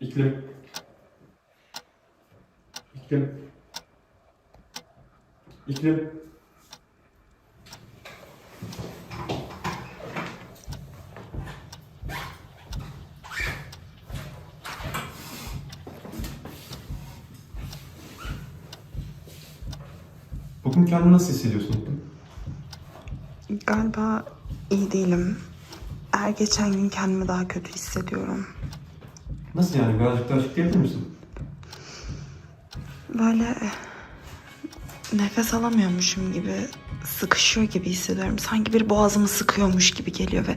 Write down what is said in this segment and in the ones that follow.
İklim. İklim. İklim. Bugün kendini nasıl hissediyorsun? Galiba iyi değilim. Her geçen gün kendimi daha kötü hissediyorum. Nasıl yani? Birazcık daha açıklayabilir misin? Böyle nefes alamıyormuşum gibi, sıkışıyor gibi hissediyorum. Sanki bir boğazımı sıkıyormuş gibi geliyor ve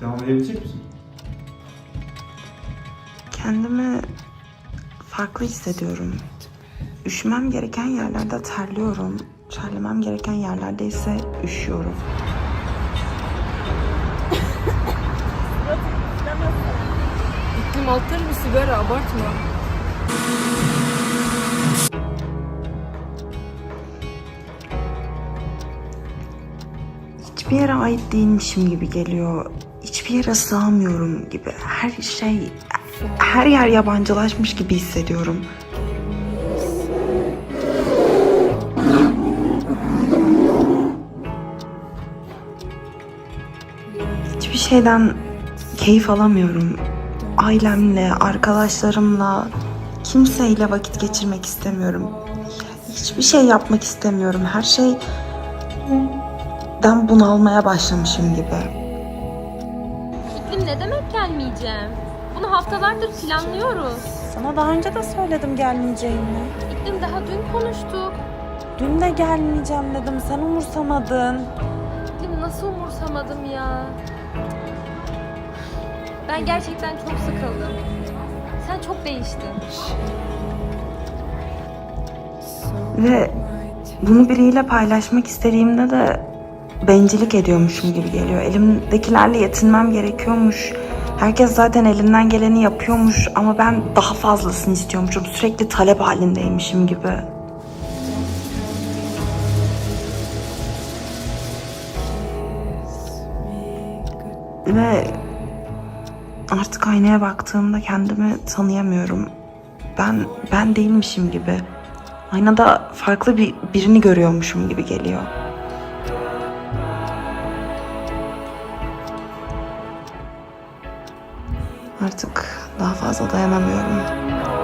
Devam edebilecek misin? kendimi farklı hissediyorum. Üşümem gereken yerlerde terliyorum. Terlemem gereken yerlerde ise üşüyorum. İklim altları bir sigara abartma. Hiçbir yere ait değilmişim gibi geliyor. Hiçbir yere sığamıyorum gibi. Her şey, her yer yabancılaşmış gibi hissediyorum. Hiçbir şeyden keyif alamıyorum. Ailemle, arkadaşlarımla, kimseyle vakit geçirmek istemiyorum. Hiçbir şey yapmak istemiyorum. Her şey ben bunalmaya başlamışım gibi. İklim ne demek gelmeyeceğim? Bunu haftalardır planlıyoruz. Sana daha önce de söyledim gelmeyeceğimi. İklim daha dün konuştuk. Dün de gelmeyeceğim dedim. Sen umursamadın. İklim nasıl umursamadım ya? Ben gerçekten çok sıkıldım. Sen çok değiştin. Ve bunu biriyle paylaşmak istediğimde de bencillik ediyormuşum gibi geliyor. Elimdekilerle yetinmem gerekiyormuş. Herkes zaten elinden geleni yapıyormuş ama ben daha fazlasını istiyormuşum. Sürekli talep halindeymişim gibi. Ve artık aynaya baktığımda kendimi tanıyamıyorum. Ben ben değilmişim gibi. Aynada farklı bir birini görüyormuşum gibi geliyor. Artık daha fazla dayanamıyorum.